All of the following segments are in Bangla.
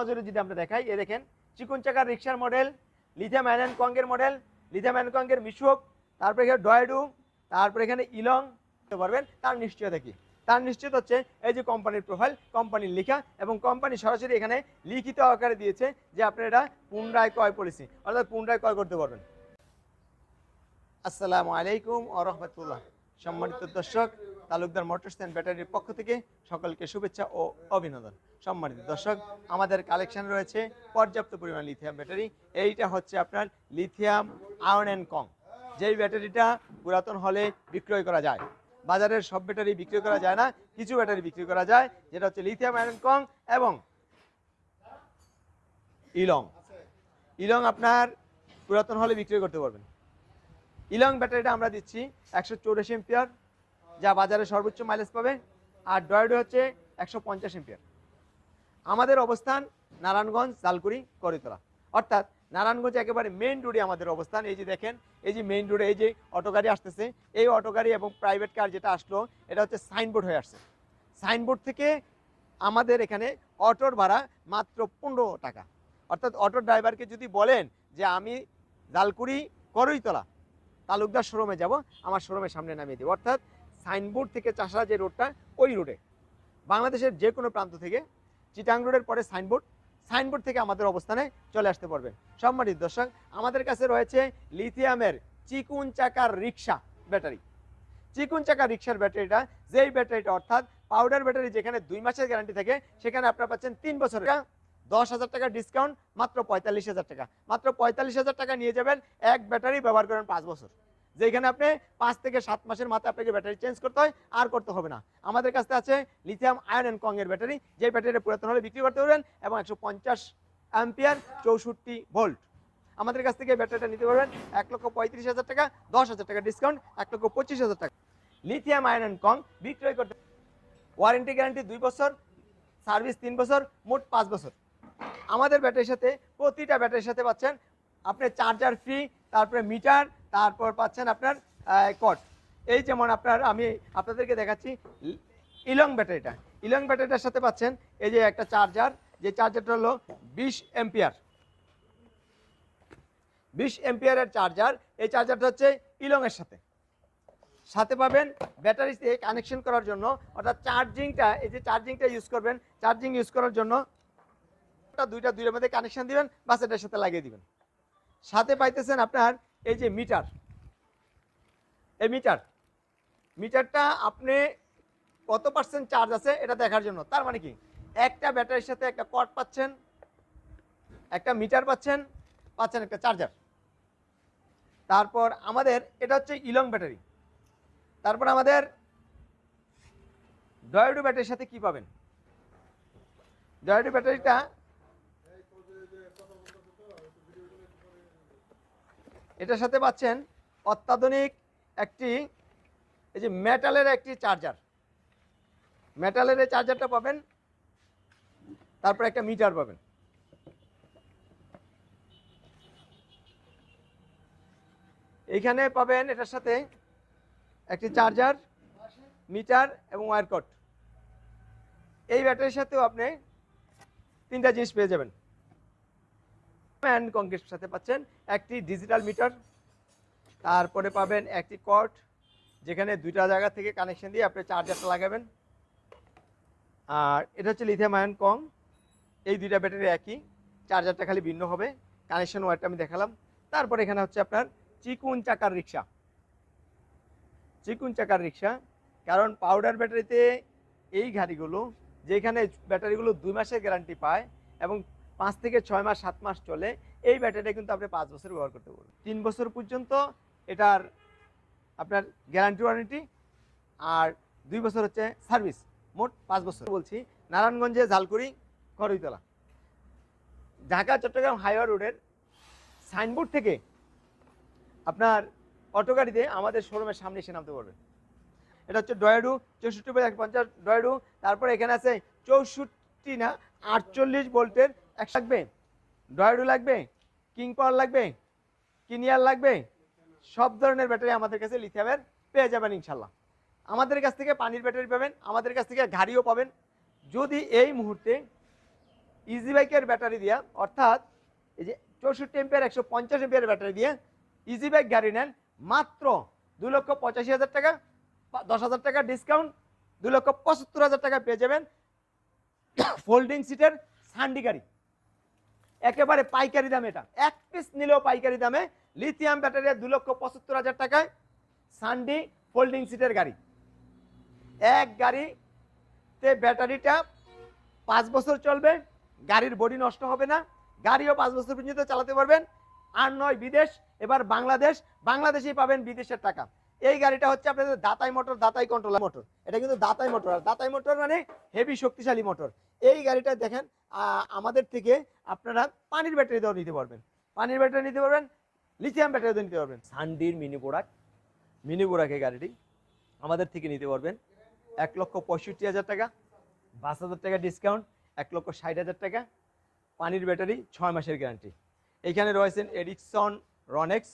নজরে যদি আমরা দেখাই, এ দেখেন চিকুন চাকার রিক্সার মডেল লিথিয়াম আয়রন কঙ্গের মডেল লিথিয়াম আয়রন কঙ্গের মিশুক, তারপরে এখানে ডয়েডু, তারপরে এখানে ইলং পারবেন, তার নিশ্চয়তা কি? তার নিশ্চিত হচ্ছে, এই যে কোম্পানির প্রোফাইল কোম্পানির লেখা এবং কোম্পানি সরাসরি এখানে লিখিত আকারে দিয়েছে যে আপনি এটা পুনরায় ক্রয় পলিসি অর্থাৎ পুনরায় ক্রয় করতে পারবেন। আসসালামু আলাইকুম ও রহমতুল্লাহ। সম্মানিত দর্শক তালুকদার মোটরস অ্যান্ড ব্যাটারির পক্ষ থেকে সকলকে শুভেচ্ছা ও অভিনন্দন। সম্মানিত দর্শক, আমাদের কালেকশন রয়েছে পর্যাপ্ত পরিমাণ লিথিয়াম ব্যাটারি এইটা হচ্ছে আপনার লিথিয়াম আয়ন অ্যান্ড কং যেই ব্যাটারিটা পুরাতন হলে বিক্রয় করা যায়। বাজারের সব ব্যাটারি বিক্রি করা যায় না, কিছু ব্যাটারি বিক্রি করা যায়, যেটা হচ্ছে লিথিয়াম আয়রন কং এবং ইলং। ইলং আপনার পুরাতন হলে বিক্রি করতে পারবেন। ইলং ব্যাটারিটা আমরা দিচ্ছি একশো চৌরাশি এম্পিয়ার যা বাজারে সর্বোচ্চ মাইলেজ পাবে, আর ডয়েডো হচ্ছে একশো পঞ্চাশ এম্পিয়ার আমাদের অবস্থান নারায়ণগঞ্জ, জালকুড়ি, করিতলা। অর্থাৎ নারায়ণগঞ্জ একেবারে মেইন রোডে আমাদের অবস্থান। এই যে দেখেন, এই যে মেইন রোডে এই যে অটো গাড়ি আসতেছে, এই অটো গাড়ি এবং প্রাইভেট কার যেটা আসলো, এটা হচ্ছে সাইনবোর্ড হয়ে আসছে। সাইনবোর্ড থেকে আমাদের এখানে অটোর ভাড়া মাত্র পনেরো টাকা। অর্থাৎ অটো ড্রাইভারকে যদি বলেন যে আমি জালকুড়ি করইতলা তালুকদার শোরুমে যাব, আমার শোরুমের সামনে নামিয়ে দেবো। অর্থাৎ সাইনবোর্ড থেকে চাষা যে রোডটা, ওই রোডে। বাংলাদেশের যে কোনো প্রান্ত থেকে চিটাং রোডের পরে সাইনবোর্ড সাইনবোর্ড থেকে আমাদের অবস্থানে চলে আসতে পারবেন। সম্মানিত দর্শক, আমাদের কাছে রয়েছে লিথিয়ামের চিকুন চাকার রিক্সা ব্যাটারি। চিকুন চাকার রিক্সার ব্যাটারিটা, যেই ব্যাটারিটা অর্থাৎ পাউডার ব্যাটারি যেখানে দুই মাসের গ্যারান্টি থাকে, সেখানে আপনারা পাচ্ছেন তিন বছর দশ হাজার টাকা ডিসকাউন্ট, মাত্র পঁয়তাল্লিশ হাজার টাকা। মাত্র পঁয়তাল্লিশ হাজার টাকা নিয়ে যাবেন এক ব্যাটারি ব্যবহার করেন পাঁচ বছর। যেখানে আপনি পাঁচ থেকে সাত মাসের মাথায় আপনাকে ব্যাটারি চেঞ্জ করতে হয়, আর করতে হবে না। আমাদের কাছে আছে লিথিয়াম আয়ন অ্যান্ড কং এর ব্যাটারি, যে ব্যাটারিটা পুরাতন হলে বিক্রি করতে পারবেন, এবং একশো পঞ্চাশ অ্যাম্পিয়ার চৌষট্টি ভোল্ট আমাদের কাছ থেকে ব্যাটারিটা নিতে পারবেন, এক লক্ষ পঁয়ত্রিশ হাজার টাকা, দশ হাজার টাকা ডিসকাউন্ট এক লক্ষ পঁচিশ হাজার টাকা। লিথিয়াম আয়ন অ্যান্ড কং বিক্রয় করতে ওয়ারেন্টি গ্যারান্টি দুই বছর সার্ভিস তিন বছর, মোট পাঁচ বছর। আমাদের ব্যাটারির সাথে প্রতিটা ব্যাটারির সাথে পাচ্ছেন, আপনি চার্জার ফ্রি তারপরে মিটার তারপর পাচ্ছেন আপনার কট এই যেমন আপনার, আমি আপনাদেরকে দেখাচ্ছি, ইলং ব্যাটারিটা। ইলং ব্যাটারিটার সাথে পাচ্ছেন, এই যে একটা চার্জার যে চার্জারটা হলো বিশ এম্পিয়ার বিশ এম্পিয়ারের চার্জার এই চার্জারটা হচ্ছে ইলংয়ের সাথে। সাথে পাবেন ব্যাটারি কানেকশন করার জন্য, অর্থাৎ চার্জিংটা এই যে চার্জিংটা ইউজ করবেন চার্জিং ইউজ করার জন্য দুইটা, দুইটার মধ্যে কানেকশন দিবেন, বাস এটার সাথে লাগিয়ে দিবেন। সাথে পাইতেছেন আপনার এই যে মিটার, এই মিটার, মিটারটা আপনি কত পার্সেন্ট চার্জ আছে এটা দেখার জন্য। তার মানে কি? একটা ব্যাটারির সাথে একটা কট পাচ্ছেন, একটা মিটার পাচ্ছেন পাচ্ছেন একটা চার্জার তারপর আমাদের, এটা হচ্ছে ইলং ব্যাটারি। তারপর আমাদের ডয়েডো ব্যাটারির সাথে কি পাবেন? ডয়েডো ব্যাটারিটা এটার সাথে পাচ্ছেন অত্যাধুনিক একটি, এই যে মেটালের একটি চার্জার মেটালের এই চার্জারটা পাবেন, তারপর একটা মিটার পাবেন। এইখানে পাবেন এটার সাথে একটি চার্জার মিটার এবং ওয়্যার কট এই ব্যাটারির সাথেও আপনি তিনটা জিনিস পেয়ে যাবেন। অ্যান্ড কংক্রিট সাথে পাচ্ছেন একটি ডিজিটাল মিটার, তারপরে পাবেন একটি কট যেখানে দুইটা জায়গা থেকে কানেকশন দিয়ে আপনি চার্জারটা লাগাবেন। আর এটা হচ্ছে লিথিয়াম আয়ন কং, এই দুইটা ব্যাটারি একই, চার্জারটা খালি ভিন্ন হবে কানেকশন ওয়ারটা আমি দেখালাম। তারপর এখানে হচ্ছে আপনার চিকুন চাকার রিক্সা। চিকুন চাকার রিক্সা, কারণ পাউডার ব্যাটারিতে এই গাড়িগুলো যেখানে ব্যাটারিগুলো দুই মাসের গ্যারান্টি পায়, এবং পাঁচ থেকে ছয় মাস, সাত মাস চলে, এই ব্যাটারিটা কিন্তু আপনি পাঁচ বছর ব্যবহার করতে পারবেন। তিন বছর পর্যন্ত এটার আপনার গ্যারান্টি ওয়ারেন্টি আর দুই বছর হচ্ছে সার্ভিস মোট পাঁচ বছর। বলছি, নারায়ণগঞ্জে ঝালকুড়ি, করইতলা। ঢাকা, চট্টগ্রাম হাইওয়ে রোডের সাইনবোর্ড থেকে আপনার অটো গাড়িতে আমাদের শোরুমের সামনে এসে নামতে পারবেন এটা হচ্ছে ডয়েডু, চৌষট্টি পঞ্চাশ ডয়েডু। তারপরে এখানে আছে চৌষট্টি না, আটচল্লিশ ভোল্টের এক লাগবে? ডয়েডু লাগবে? কিং লাগবে? কিনিয়ার লাগবে? সব ধরনের ব্যাটারি আমাদের কাছে লিথিয়ামের পেয়ে যাবেন ইনশাল্লাহ। আমাদের কাছ থেকে পানির ব্যাটারি পাবেন, আমাদের কাছ থেকে গাড়িও পাবেন। যদি এই মুহূর্তে ইজি বাইকের ব্যাটারি দিয়ে, অর্থাৎ এই যে চৌষট্টি এম্পিয়ার একশো পঞ্চাশ এম্পিয়ার ব্যাটারি দিয়ে ইজি বাইক গাড়ি নেন, মাত্র দু লক্ষ পঁচাশি হাজার টাকা, দশ হাজার টাকা ডিসকাউন্ট দু লক্ষ পঁচাত্তর হাজার টাকা পেয়ে যাবেন। ফোল্ডিং সিটের সান্ডি গাড়ি। একেবারে পাইকারি দামে এটা। এক পিস নিলেও পাইকারি দামে। লিথিয়াম ব্যাটারি দু লক্ষ পঁচাত্তর হাজার টাকায় সানডি ফোল্ডিং সিটের গাড়ি। এক গাড়িতে ব্যাটারিটা পাঁচ বছর চলবে, গাড়ির বডি নষ্ট হবে না, গাড়িও পাঁচ বছর পর্যন্ত চালাতে পারবেন। আর নয় বিদেশ, এবার বাংলাদেশ। বাংলাদেশেই পাবেন বিদেশের টাকা। এই গাড়িটা হচ্ছে আপনাদের দাতাই মোটর, দাতাই কন্ট্রোলার মোটর এটা কিন্তু দাতাই মোটর আর দাতাই মোটর মানে হেভি শক্তিশালী মোটর এই গাড়িটা দেখেন আমাদের থেকে আপনারা পানির ব্যাটারি দিয়েও নিতে পারবেন। পানির ব্যাটারি নিতে পারবেন লিথিয়াম ব্যাটারি নিতে পারবেন। সানডির মিনি প্রোডাক্ট মিনি প্রোডাক্ট এই গাড়িটি আমাদের থেকে নিতে পারবেন। এক লক্ষ পঁয়ষট্টি হাজার টাকা, পাঁচ হাজার টাকা ডিসকাউন্ট এক লক্ষ ষাট হাজার টাকা। পানির ব্যাটারি ছয় মাসের গ্যারান্টি এইখানে রয়েছেন এডিকসন রনেক্স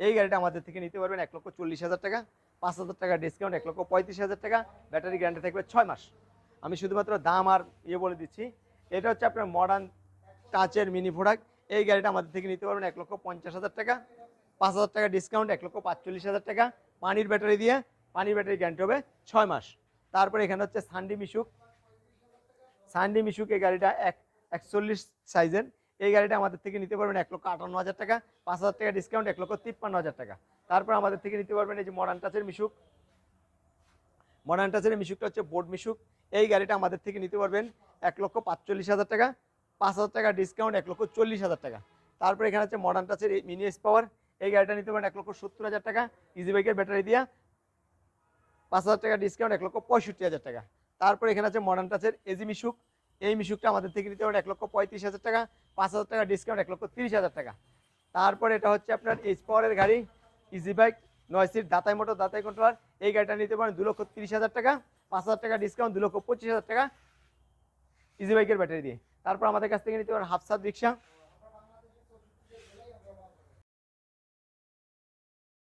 এই গাড়িটা আমাদের থেকে নিতে পারবেন এক লক্ষ চল্লিশ হাজার টাকা, পাঁচ হাজার টাকা ডিসকাউন্ট এক লক্ষ পঁয়ত্রিশ হাজার টাকা ব্যাটারি গ্যারান্টি থাকবে ছয় মাস। আমি শুধুমাত্র দাম আর ইয়ে বলে দিচ্ছি, এটা হচ্ছে আপনার মডার্ন টাচের মিনি প্রোডাক্ট এই গাড়িটা আমাদের থেকে নিতে পারবেন এক লক্ষ পঞ্চাশ হাজার টাকা, পাঁচ হাজার টাকা ডিসকাউন্ট এক লক্ষ পাঁচচল্লিশ হাজার টাকা, পানির ব্যাটারি দিয়ে পানির ব্যাটারি গ্যারান্টি হবে ছয় মাস। তারপরে এখানে হচ্ছে সানডি মিশুক সানডি মিশুক এই গাড়িটা এক, একচল্লিশ সাইজের এই গাড়িটা আমাদের থেকে নিতে পারবেন এক লক্ষ আটান্ন হাজার টাকা, পাঁচ হাজার টাকা ডিসকাউন্ট এক লক্ষ তিপ্পান্ন হাজার টাকা। তারপর আমাদের থেকে নিতে পারবেন এই যে মডার্ন টাচের মিশুক। মডার্ন টাচের মিশুকটা হচ্ছে বোর্ড মিশুক। এই গাড়িটা আমাদের থেকে নিতে পারবেন এক লক্ষ পাঁচচল্লিশ হাজার টাকা, পাঁচ হাজার টাকা ডিসকাউন্ট এক লক্ষ চল্লিশ হাজার টাকা। তারপর এখানে হচ্ছে মডার্ন টাচের মিনি এস পাওয়ার এই গাড়িটা নিতে পারেন এক লক্ষ সত্তর হাজার টাকা ইজি বাইকের ব্যাটারি দিয়া। পাঁচ হাজার টাকা ডিসকাউন্ট এক লক্ষ পঁয়ষট্টি হাজার টাকা। তারপর এখানে আছে মডার্ন টাচের এজি মিশুক। এই মিশুকটা আমাদের থেকে নিতে পারেন এক লক্ষ পঁয়ত্রিশ হাজার টাকা পাঁচ হাজার টাকা ডিসকাউন্ট এক লক্ষ তিরিশ হাজার টাকা। তারপরে এটা হচ্ছে আপনার এইচ পাওয়ারের গাড়ি ইজি বাইক নয় সিট দাঁতাই মোটর দাঁতাই কন্ট্রোলার এই গাড়িটা নিতে পারেন দু লক্ষ তিরিশ হাজার টাকা, পাঁচ হাজার টাকা ডিসকাউন্ট দু লক্ষ পঁচিশ হাজার টাকা ইজি বাইকের ব্যাটারি দিয়ে। তারপর আমাদের কাছ থেকে নিতে পারেন হাফসাদ রিক্সা।